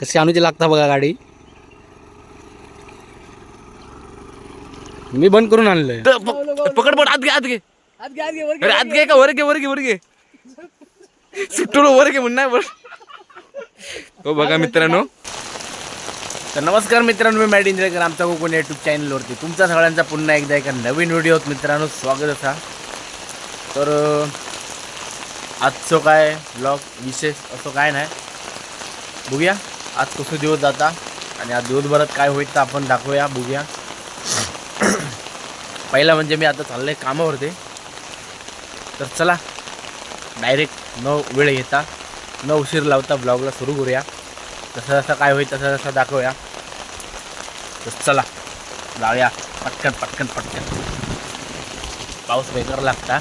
कशी आणूची लागता बघा गाडी. मी बंद करून आणलंय. पकड पकड आत घे आत घे. अरे आत घे. का वर घे वर घे वर घे. सुट्टून वर घे म्हणणार वर. हो बघा मित्रांनो. तर नमस्कार मित्रांनो मी मॅड इंद्रेकर आमचा कोकण युट्यूब चॅनलवरती तुमच्या सगळ्यांचा पुन्हा एकदा एका नवीन व्हिडिओत मित्रांनो स्वागत असा. तर आजचं काय ब्लॉग विशेष असं काय नाही. बघूया. आज कसं दिवस जाता आणि आज दिवसभरात काय होईल तर आपण दाखवूया बघूया. पहिला म्हणजे मी आता चाललंय कामावरती. तर चला डायरेक्ट न वेळ घेता न उशीर लावता ब्लॉगला सुरू करूया. जसं जसं काय होईल तसं तसं दाखवूया. तर चला जाऊया. पटकन पटकन पटकन. पाऊस बेकार लागता.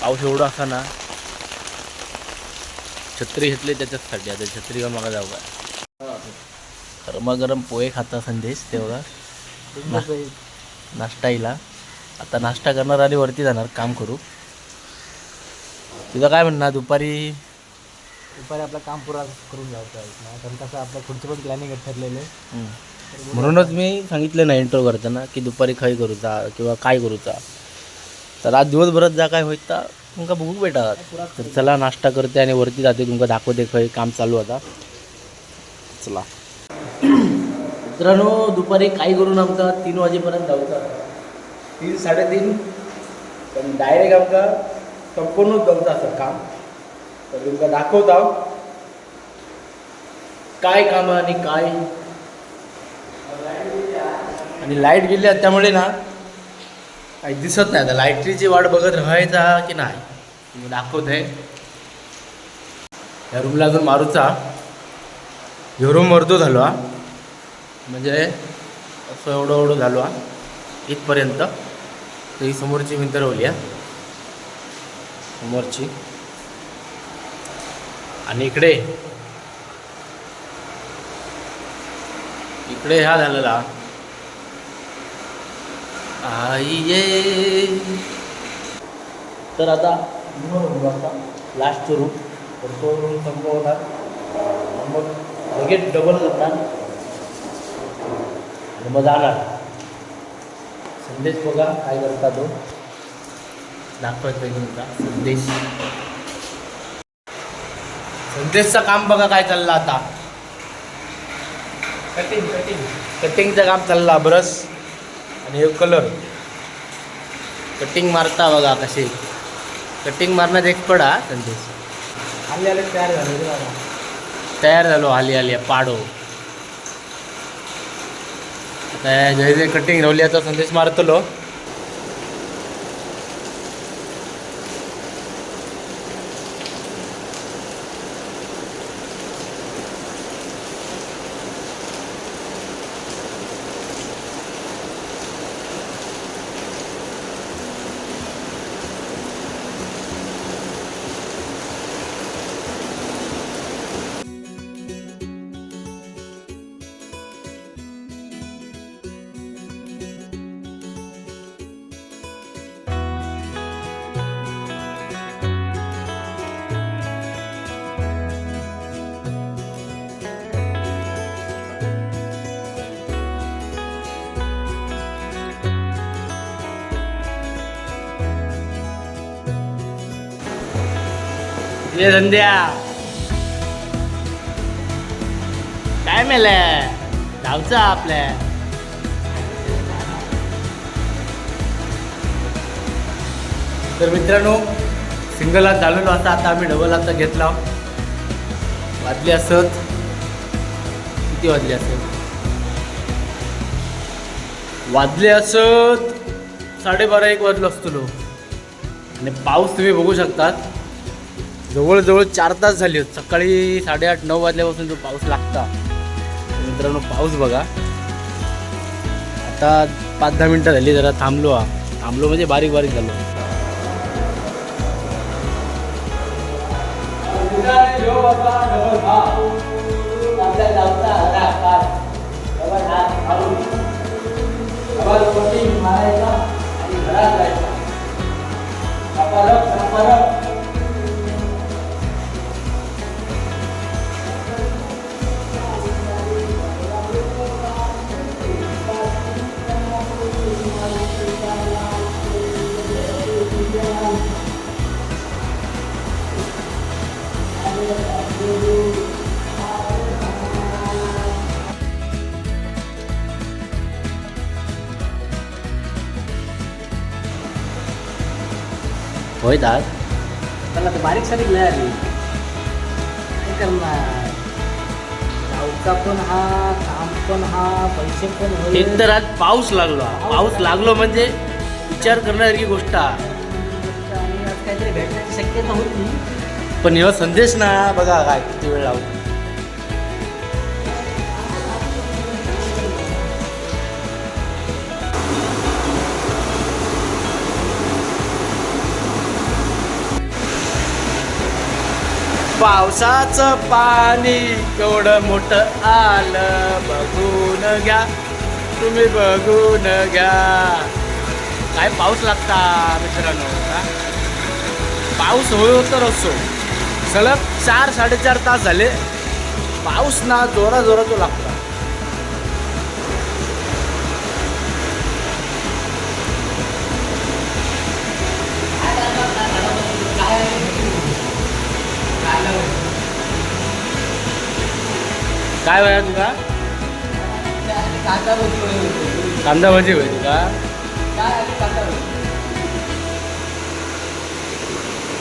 पाऊस एवढा असा ना छत्री घेतली त्याच्याचसाठी आता छत्री घेऊन मला जाऊ गरमागरम पोहे खाता संदेश तेवढा नाश्ता येईल आता नाश्ता करणार आणि वरती जाणार काम करू. तुझं काय म्हणणार दुपारी दुपारी आपलं काम पुरा करून जायचं आहे कारण कसं आपलं पुढचं पण प्लॅनिंग ठरलेलं आहे. म्हणूनच मी सांगितलं ना इंट्रो करताना की दुपारी खय करूचा किंवा काय करूचा तर आज दिवसभरात जा काय होईत तर तुमका बघू भेटा तर चला नाश्ता करते आणि वरती जाते तुमका दाखवते खय काम चालू आता. चला. मित्रांनो दुपारी काही करून आमका तीन वाजेपर्यंत जाऊचा तीन साडेतीन. पण डायरेक्ट आमचा संपूर्णच जाऊचा असं काम. तर तुमचा दाखवता काय काम आणि काय? आणि लाइट गेली आहे त्यामुळे ना काही दिसत नाही आता. लाईटची वाट बघत राहायचा की नाही? तुम्ही दाखवत आहे या रूमला अजून मारूचा. ह्यो रूम मरतो झालो हा. म्हणजे असं एवढं एवढं झालो हा इथपर्यंत. ही समोरची भिंत रवली हा. समोरची. आणि इकडे. इकडे ह्या झालेला. आई ये. तर आता लास्ट रूम तर तो रूम संपवणार. मग लगेच डबल करणार. आणि मग जाणार. संदेश बघा काय करता तो. दाखवतोय तुमचा संदेश. संदेशचं काम बघा काय चाललं आता. कटिंग कटिंग कटिंगचं काम चाललं ब्रश आणि हे कलर कटिंग मारता बघा कसे. कटिंग मारण्यात एक्सपर्ट हा संदेश. आले आले तयार झाले तयार झालो हाली हाली पाडो. जय जय कटिंग रावली संदेश मारतलो. संध्या. काय मेलय? धावचा आपल्या. तर मित्रांनो सिंगल हात झालेलो आता आता आम्ही डबल हात घेतला. वाजले असत. किती वाजले असत? वाजले असत साडेबारा एक वाजलो असतो आणि पाऊस तुम्ही बघू शकतात. जवळजवळ चार तास झाले होते. सकाळी साडेआठ नऊ वाजल्यापासून जो पाऊस लागता. मित्रांनो पाऊस बघा. आता पाच दहा मिनटं झाली जरा थांबलो हा. थांबलो म्हणजे बारीक बारीक झालो. होय दाद त्याला तर बारीक सारीक लय आली. काय करणार? गावचा पण हा काम पण हा पैसे पण. एक तर आज पाऊस लागलो. पाऊस लागलो म्हणजे विचार करण्यासारखी गोष्ट. आहे. आणि आज काहीतरी भेटण्याची शक्यता होती. पण ह्यो संदेश ना बघा काय किती वेळ लावतो. पावसाचं पाणी केवढं मोठं आलं बघून घ्या. तुम्ही बघून घ्या. काय पाऊस लागता मित्रांनो? पाऊस होय तर असो. सलग चार साडेचार तास झाले. पाऊस ना जोरा जोरात लागतो. काय वया तुका कांदा भाजी होय तुका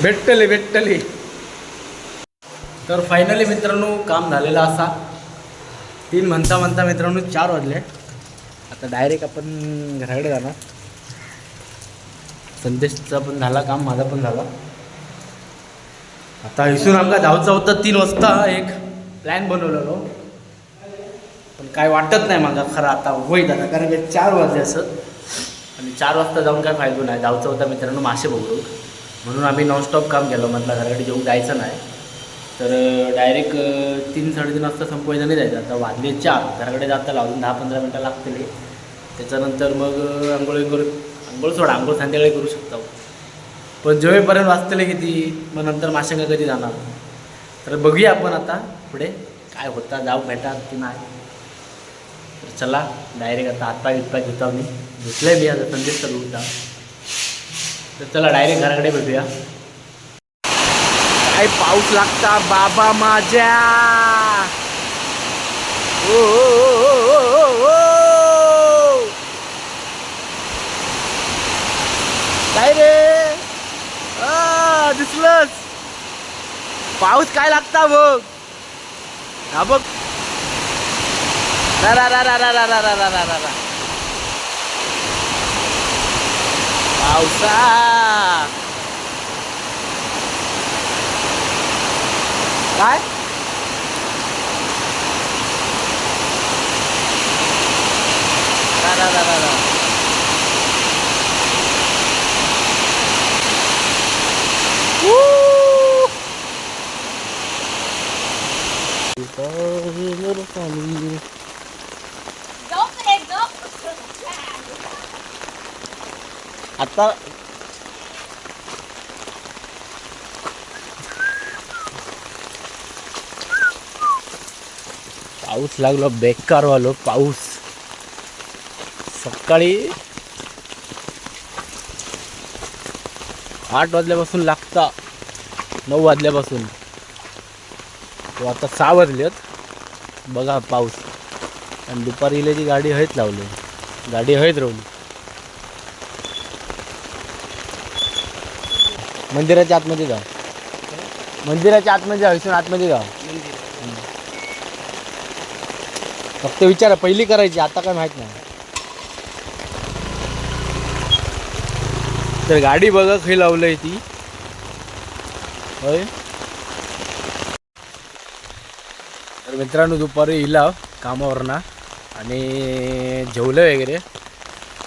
भेटतले भेटतले. तर फायनली मित्रांनो काम झालेलं असा. तीन म्हणता म्हणता मित्रांनो चार वाजले. आता डायरेक्ट आपण घराकडे जाणार. संदेशचा पण झाला काम माझा पण झाला. आता इसून आमका धावचा होता तीन वाजता एक प्लॅन बनवलेलो. हो काय वाटत नाही मला खरं आता होईल दादा कारण की चार वाजले असं. आणि चार वाजता जाऊन काय फायदो नाही. जाऊचा होता मित्रांनो मासे बघू म्हणून आम्ही नॉनस्टॉप काम केलं. म्हटलं घराकडे जेवून जायचं नाही. तर डायरेक्ट तीन साडेतीन वाजता संपवायचं नाही जायचं. आता वाजले चार. घराकडे जाता अजून दहा पंधरा मिनटं लागतील. त्याच्यानंतर मग आंघोळ करू आंघोळ सोडा. आंघोळ संध्याकाळी करू शकतो. पण जेवेपर्यंत वाजतले किती मग नंतर माशांका कधी जाणार? तर बघूया आपण आता पुढे काय होता जाऊ भेटा की नाही. चला डायरेक्ट आता आत्ता इतका घेतो आम्ही. घेतलंय मी आता संदेश चालू होता तर चला डायरेक्ट घराकडे भेटूया. काय पाऊस लागता बाबा माझ्या? ओ, काय रे? दिसलंच पाऊस काय लागता बघ. हा बघ. रा रा रा रा रा रा रा रा रा रा रा रा. पावसा काय रा रा रा रा रा Woo! आता पाऊस लागलो बेकार वालो पाऊस. सकाळी आठ वाजल्यापासून लागता नऊ वाजल्यापासून. तो आता सहा वाजलेत बघा पाऊस. आणि दुपारी इलेची गाडी हयत लावली. गाडी हयत राहून. मंदिराच्या आतमध्ये जा मंदिराच्या आतमध्ये जा इथून आतमध्ये जा फक्त विचारा पहिली करायची आता काय माहीत नाही. तर गाडी बघा खी लावलंय ती. होय. तर मित्रांनो दुपारी इला कामावरनं आणि जेवलं वगैरे.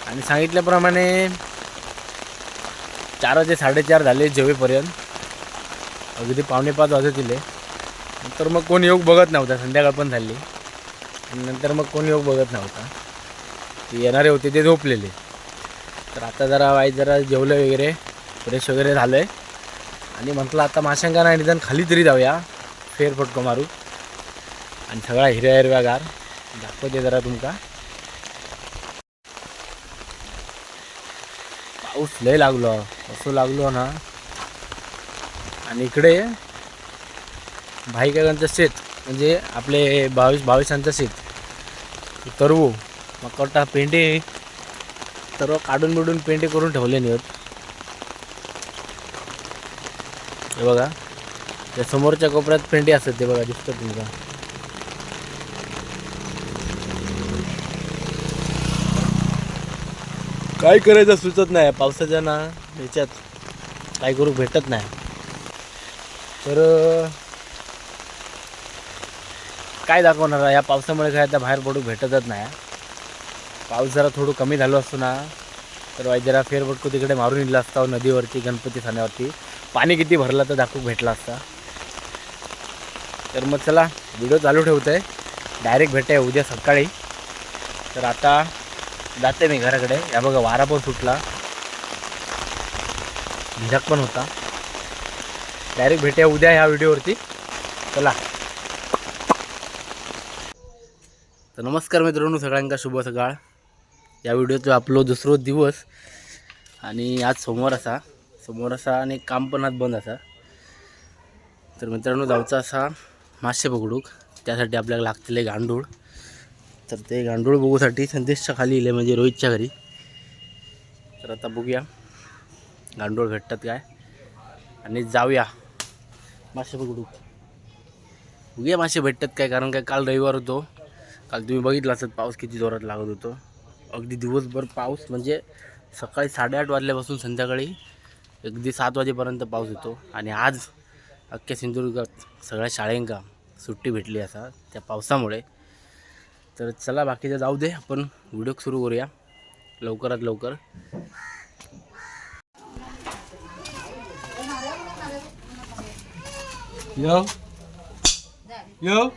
आणि सांगितल्याप्रमाणे चार वाजे साडेचार झाले जेवेपर्यंत. अगदी पावणे पाच वाजत दिले नंतर मग कोण योग बघत नव्हता संध्याकाळ पण झाली. नंतर मग कोण योग बघत नव्हता. ते येणारे होते ते झोपलेले. तर आता जरा वाईट जरा जेवलं वगैरे फ्रेश वगैरे झालं आहे आणि म्हटलं आता माशांका नाही निदान खाली तरी जाऊया फेरफटको मारू. आणि सगळा हिरव्या हिरव्यागार दाखवते जरा तुमका. पाऊस लय लागलो. असं लागलो ना. आणि इकडे भाईकाकांचं शेत म्हणजे आपले बावीस बावीसांचं शेत. तरवू मग कटा पेंडे सर्व काढून बिडून पेंडे करून ठेवले नाही हे बघा त्या समोरच्या कोपऱ्यात पेंडे असतात ते बघा दिसतं तुमका काय करायचं सुचत नाही. पावसाच्या ना ह्याच्यात काय करू भेटत नाही. तर काय दाखवणार या पावसामुळे काय आता बाहेर पडू भेटतच नाही. पाऊस जरा थोडं कमी झालो असतो ना तर वाई जरा फेरफटको तिकडे मारून येला असता नदीवरती गणपती ठाण्यावरती पाणी किती भरलं तर दाखवू भेटला असता. तर मग चला व्हिडिओ चालू ठेवतो आहे डायरेक्ट भेटाय उद्या सकाळी. तर आता जाते मी घराकडे. या बघा वारा पण सुटला. झक पण होता. डायरेक्ट भेटूया उद्या ह्या व्हिडिओवरती. चला. तर नमस्कार मित्रांनो सगळ्यांका शुभ सकाळ. या व्हिडिओचा आपलो दुसरो दिवस आणि आज सोमवार असा. सोमवार असा आणि काम पण आज बंद असा. तर मित्रांनो जाऊचा असा मासे पकडूक. त्यासाठी आपल्याला लागतील गांडूळ. तर ते गांडूळ बघूसाठी संदेशच्या खाली इले म्हणजे रोहितच्या घरी. तर आता बघूया गांडूळ भेटतात काय. आणि जाऊया मासे पकडू. बघूया मासे भेटतात काय कारण काय काल रविवार होतो. काल तुम्ही बघितलं असत पाऊस किती जोरात लागत होतो. अगदी दिवसभर पाऊस म्हणजे सकाळी साडेआठ वाजल्यापासून संध्याकाळी अगदी सात वाजेपर्यंत पाऊस होतो. आणि आज अख्ख्या सिंधुदुर्गात सगळ्या शाळेंका सुट्टी भेटली असा त्या पावसामुळे. तर चला बाकीचं जाऊ दे. आपण व्हिडिओ सुरू करूया. लवकरात लवकर. यो. यो.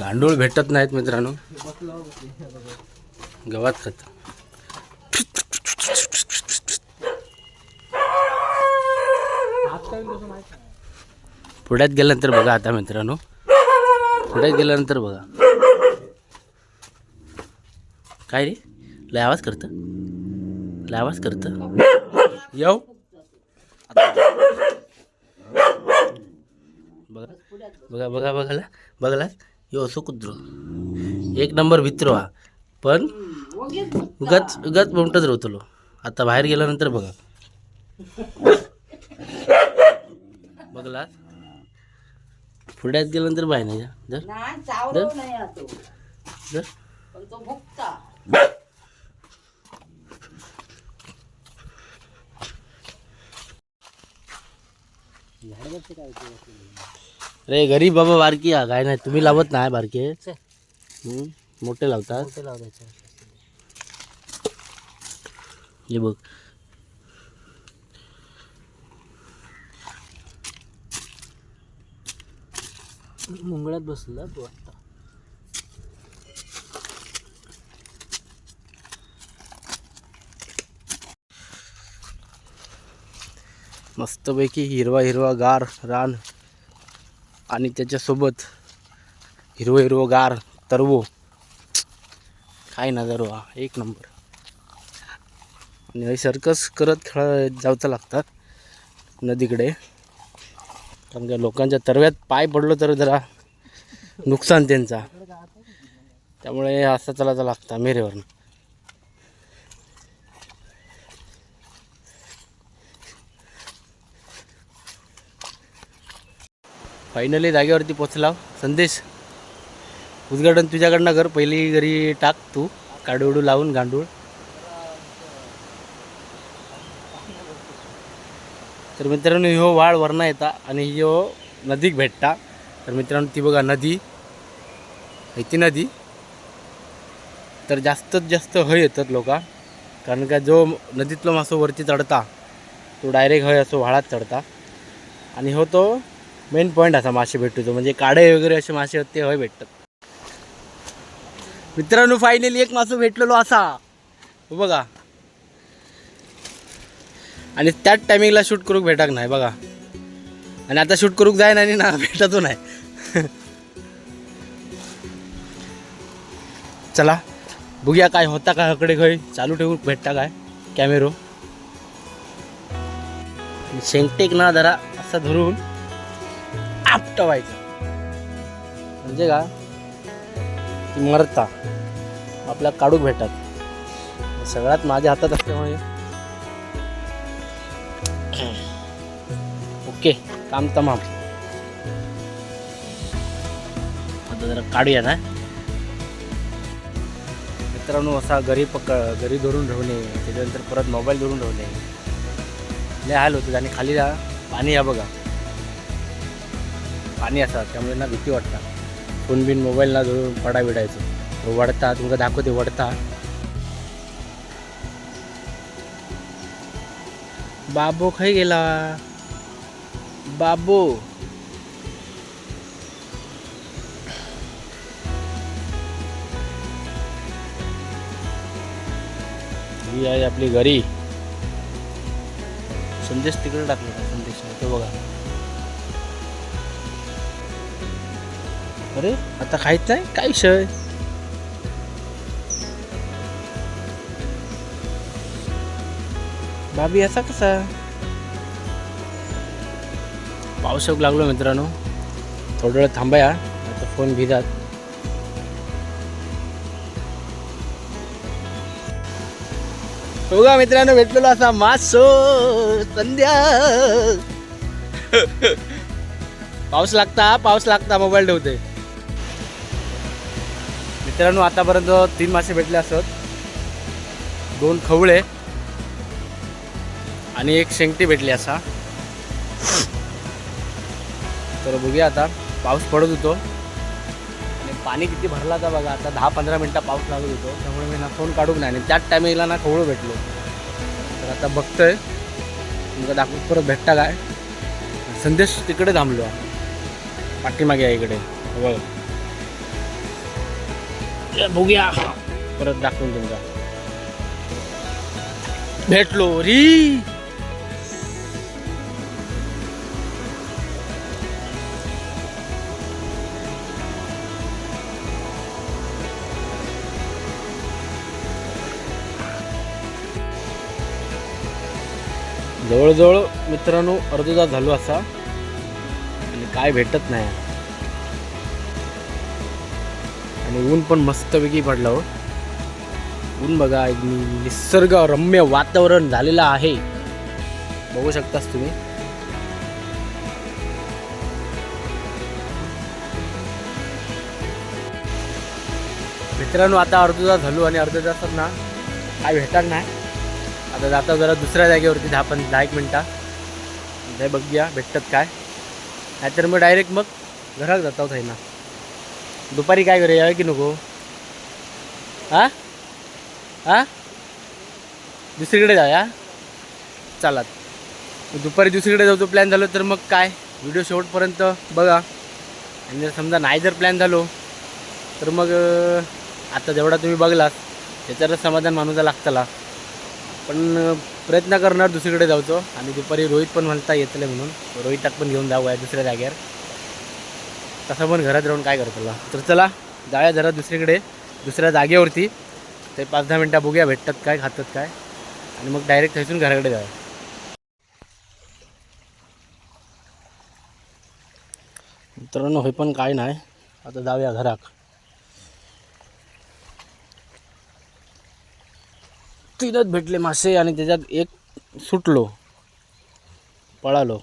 गांडूळ भेटत नाहीत मित्रांनो. गवत खात. पुढ्यात गेल्यानंतर बघा आता मित्रांनो. पुढ्यात गेल्यानंतर बघा. काय रे? लय आवाज करत? लय आवाज करत? येऊ. बघा बघा बघा बघाला बघाला यो असो कुत्रो. एक नंबर भित्र हा. पण उगाच उगाच बोमटच राहतलो आता बाहेर गेल्यानंतर बघा. बघला. पुढ्यात गेल्यानंतर बाय नाही जर नाही चावलो नाही हा तो जर पण तो भुकता. अरे गरीब बाबा बारकी हा काय नाही तुम्ही लावत नाही बारके. हम्म, मोठे लावतात. हे बघ. मुंगळ्यात बसला तू आता. मस्तपैकी हिरवा हिरवा गार रान आणि त्याच्यासोबत हिरवं हिरवं गार तरवो. काय नजारो हा एक नंबर. आणि सर्कस करत खेळ जावचं लागतात नदीकडे. कारण का लोकांच्या तरव्यात पाय पडलो तर जरा नुकसान त्यांचा. त्यामुळे असं चलायचं लागतं मेरेवरनं. फायनली जागेवरती पोचला हो. संदेश. उद्घाटन तुझ्याकडनं कर. पहिली घरी टाक तू. काडूडू लावून गांडूळ. तर मित्रांनो ह्यो वाळ वरना येता आणि ह्यो नदीक भेटता. तर मित्रांनो ती बघा नदी. आहे ती नदी. तर जास्तीत जास्त हय येतात लोका. कारण का जो नदीतलो मासो वरती चढता तो डायरेक्ट हय असो व्हाळात चढता. आणि हो तो मेन पॉईंट असा मासे भेटतो म्हणजे काडे वगैरे असे मासे आहेत ते हय भेटतात. मित्रांनो फायनली एक मासो भेटलेलो असा. हो बघा. आणि त्याच टायमिंगला शूट करूक भेटाक नाही बघा. आणि आता शूट करूक जाय नाही ना भेटतो नाही. चला बघूया काय होता का हकडे खय चालू ठेवू भेटता काय? कॅमेरो शेंगटेक ना जरा असा धरून आपटवायचं. म्हणजे का? ती मरता. आपल्या काढूक भेटतात सगळ्यात माझ्या हातात असल्यामुळे ओके. काम तमाम. आता जरा काढूया ना. मित्रांनो असा घरी पक घरी धरून ठेवणे त्याच्यानंतर परत मोबाईल धरून ठेवणे लय हाल होतं आणि खाली जा. पाणी या बघा. पाणी असा त्यामुळे ना भीती वाटता फोन बिन मोबाईल ना धरून पडा विडायचं वडता तुमका दाखवते वडता बाबू खाई गेला? बाबू? ही आहे आपली घरी. संदेश तिकडे टाकला संदेश तो बघा. अरे आता खायचं आहे काय विषय? बाबी असा कसा? पाऊस येऊ लागलो मित्रांनो. थोडं वेळ थांबाया आता फोन भिजात बघा मित्रांनो भेटलेलो असा मासो संध्या. पाऊस लागता पाऊस लागता मोबाईल ठेवते. मित्रांनो आतापर्यंत तीन मासे भेटले असत. दोन खवळे. आणि एक शेंगटी भेटली असा. तर बघूया आता पाऊस पडत होतो. आणि पाणी किती भरला होता बघा आता दहा पंधरा मिनटं पाऊस लागत होतो. त्यामुळे मी ना फोन काढूक नाही आणि त्याच टायमिंगला ना खवळू भेटलो. तर आता बघतोय तुमचा दाखवत परत भेटता काय? संदेश तिकडे थांबलो. पाठीमागे आहे इकडे बघ बघूया. परत दाखवून तुमचा. भेटलो री. जवळजवळ मित्रांनो अर्धा तास झालो असा. आणि काय भेटत नाही. आणि ऊन पण मस्तपैकी पडलं हो. ऊन बघा एक निसर्गरम्य निसर्ग रम्य वातावरण झालेलं आहे. बघू शकतास तुम्ही. मित्रांनो आता अर्धा तास झालो आणि अर्ध्या तासात ना काय भेटणार नाही. आता जाता जरा दुसऱ्या जागेवरती दहा पण दहा एक मिनटा. ते बघूया भेटतात काय. नाहीतर मग डायरेक्ट मग घरात जाता होत ना. दुपारी काय करूया यावे की नको? हा? हा? दुसरीकडे जाऊया? चालात. दुपारी दुसरीकडे जाऊ प्लॅन झालो तर मग काय? व्हिडिओ शेवटपर्यंत बघा. आणि जर समजा नाही जर प्लॅन झालो तर मग आता जेवढा तुम्ही बघलात त्याच्यावर समाधान मानूचा लागतला. पण प्रयत्न करणार दुसरीकडे जाऊचो. आणि दुपारी रोहित पण म्हणता येतले म्हणून. रोहिताक पण घेऊन जाऊया दुसऱ्या जागेवर. तसं पण घरात राहून काय करतो तर चला जाऊया जरा दुसरीकडे दुसऱ्या जागेवरती. ते पाच दहा मिनटं बघूया भेटतात काय खातात काय. आणि मग डायरेक्ट थैसून घराकडे जाऊया. मित्रांनो हे पण काय नाही. आता जाऊया घराक तीनच भेटले मासे आणि त्याच्यात एक सुटलो पळालो.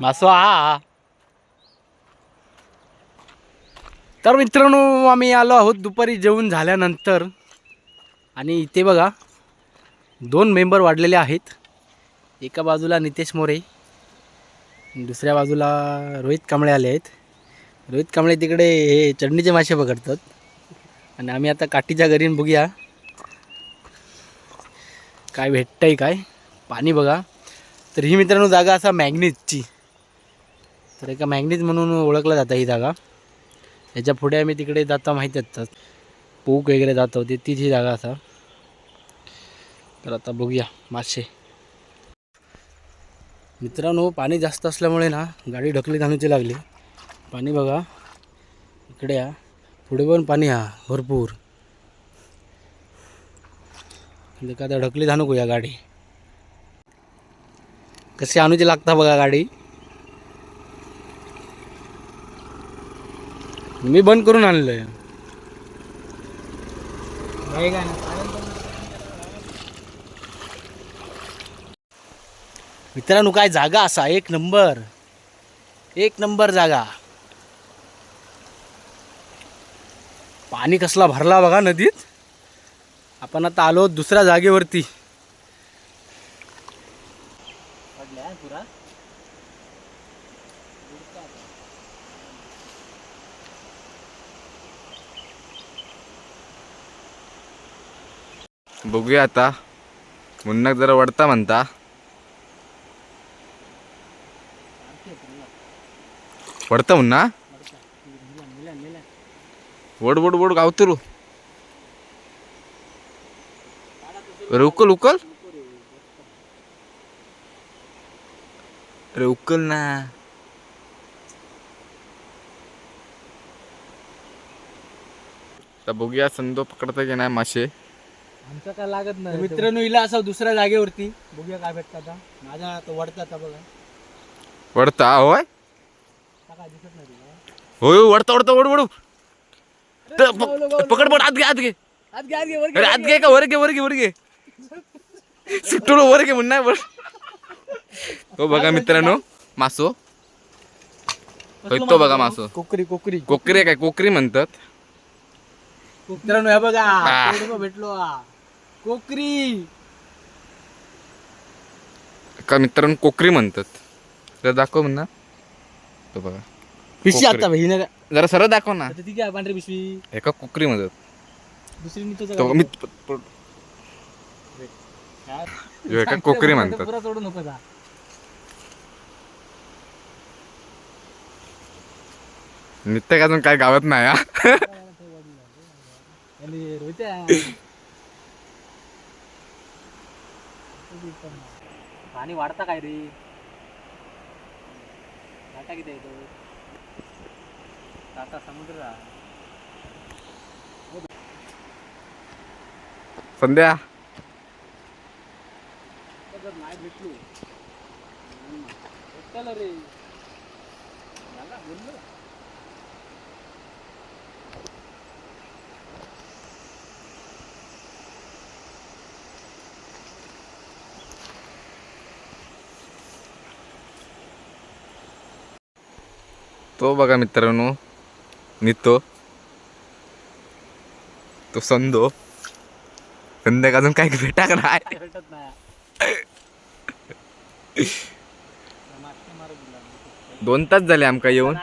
मासो हा तर मित्रांनो आम्ही आलो आहोत दुपारी जेवण झाल्यानंतर. आणि इथे बघा दोन मेंबर वाढलेले आहेत. एका बाजूला नितेश मोरे दुसऱ्या बाजूला रोहित कांबळे आले आहेत. रोहित कांबळे तिकडे हे चटणीचे मासे पकडतात. आणि आम्ही आता काठीच्या घरीन बघूया. काय भेटतंय काय? पाणी बघा. तर ही मित्रांनो जागा असा मॅग्नीजची. तर एका मॅग्नीज म्हणून ओळखला जातं ही जागा. याच्यापुढे आम्ही तिकडे जाता माहीत असतात. पूक वगैरे जातो होते तीच ही जागा असा. तर आता बघूया मासे मित्रांनो पाणी जास्त असल्यामुळे ना गाडी ढकली घालूची लागली. पाणी बघा इकडे या. पुढे पण पाणी हा भरपूर. म्हणजे का ढकली धानू या गाडी. कशी आणूची लागता बघा गाडी. मी बंद करून आणलंय. मित्रांनो काय जागा असा एक नंबर. एक नंबर जागा. पाणी कसला भरला बघा नदीत. आपण आता आलो दुसऱ्या जागेवरती. बघूया आता. मुन्नाक जरा वडता म्हणता. वडता मुन्ना वड वड वड गावतरू अरे उकल उकल. अरे उकल ना. तर बघूया संदो पकडता की नाही मासे. आमचं काय लागत नाही. मित्रांनो हिला असं दुसऱ्या जागेवरती. बघूया काय भेटतं आता. माझा आता वडता आता बघा. वडता होय. होय वडता वडता वड वडू. पकड पकड आत घे आत घे. अरे आत घे. का वर घे वर घे वर घे. सुटून वर घे म्हणणार वर. तो बघा मित्रांनो मासो होय, तो बघा मासो. कोकरी कोकरी कोकरी. काय? कोकरी म्हणतात. मित्रांनो हे बघा भेटलो हा. कोकरी. का मित्रांनो कोकरी म्हणतात. तर दाखव म्हणणार तो बघा. पिशी कोकरी. आता हिने जरा सरळ दाखव ना. ती काय पांढरी पिशवी. एका कोकरी म्हणतात दुसरी मी तुझं तो मी प- एका कोकरी म्हणतात. पुरा सोडू नको जा नित्य अजून काय गावात नाही हा? आणि रोहित्या पाणी वाढता काय रे? वाटा किती येतो टाटा समुद्र संध्या जर नाही भेटलो भेटलं रे तो बघा मित्रांनो नितो तो संदो. संध्याकाळ अजून काय भेटा का नाही. दोन तास झाले आमका येऊन.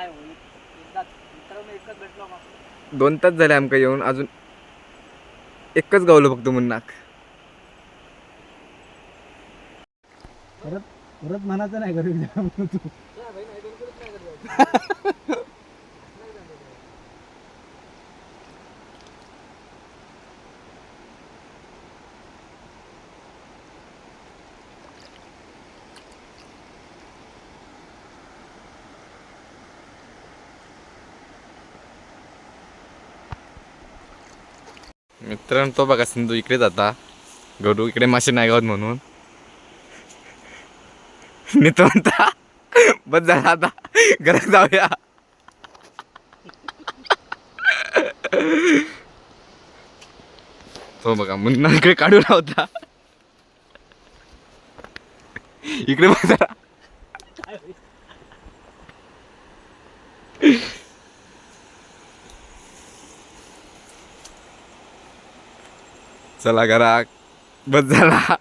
दोन तास झाले आमका येऊन. अजून एकच गावलो फक्त मुन्नाक. परत परत म्हणायचं नाही घरी. तू मित्रांनो तो बघा सिंधू इकडे जाता. गडू इकडे मासे नाही गावत म्हणून. मित्र म्हणता बस झाला आता. घरात जाऊया. तो बघा मुन्ना इकडे काढून होता. इकडे बघा चला घरा बस झाला.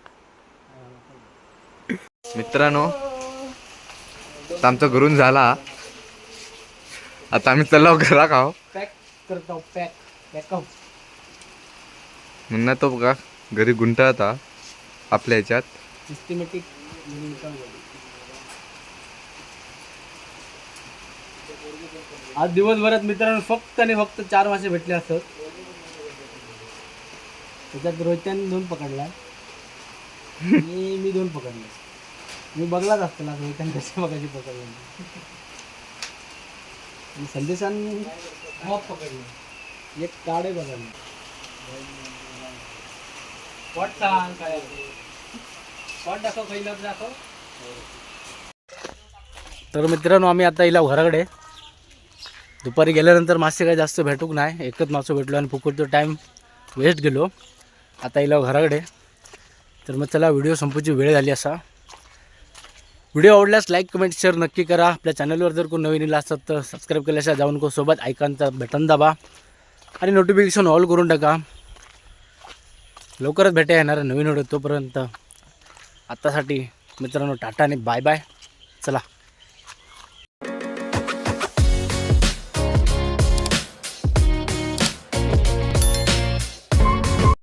मित्रांनो आता आमचं घरून झाला. आता आम्ही चला घरा खाव पॅक करतो पॅक पॅकअप म्हणणार तो बघा घरी गुंटाळता आपल्या ह्याच्यात. सिस्टमॅटिक आज दिवसभरात मित्रांनो फक्त आणि फक्त चार मासे भेटले असत. त्याच्यात रोहित्याने दोन पकडला. आणि मी दोन पकडले. मी बघलाच असतो ना कसे बघायचे पकडले. संदेशान एक काढे बघा स्पॉट सांग काय? स्पॉट दाखव पहिलं दाखव. तर मित्रांनो आम्ही आता इला घराकडे. दुपारी गेल्यानंतर मासे काही जास्त भेटूक नाही. एकच मासं भेटलो आणि फुकट तो टाईम वेस्ट गेलो. आता इला घराकडे. तर मग चला व्हिडिओ संपूची वेळ झाली असा. व्हिडिओ आवडल्यास लाईक कमेंट शेअर नक्की करा. आपल्या चॅनलवर जर कोण नवीन इला असतात तर सबस्क्राईब केल्याशिवाय जाऊन को सोबत ऐकांचा बटन दाबा. आणि नोटिफिकेशन ऑल करून टाका. लवकरच भेटा येणार नवीन व्हिडिओ तोपर्यंत आत्तासाठी मित्रांनो टाटा आणि बाय बाय चला.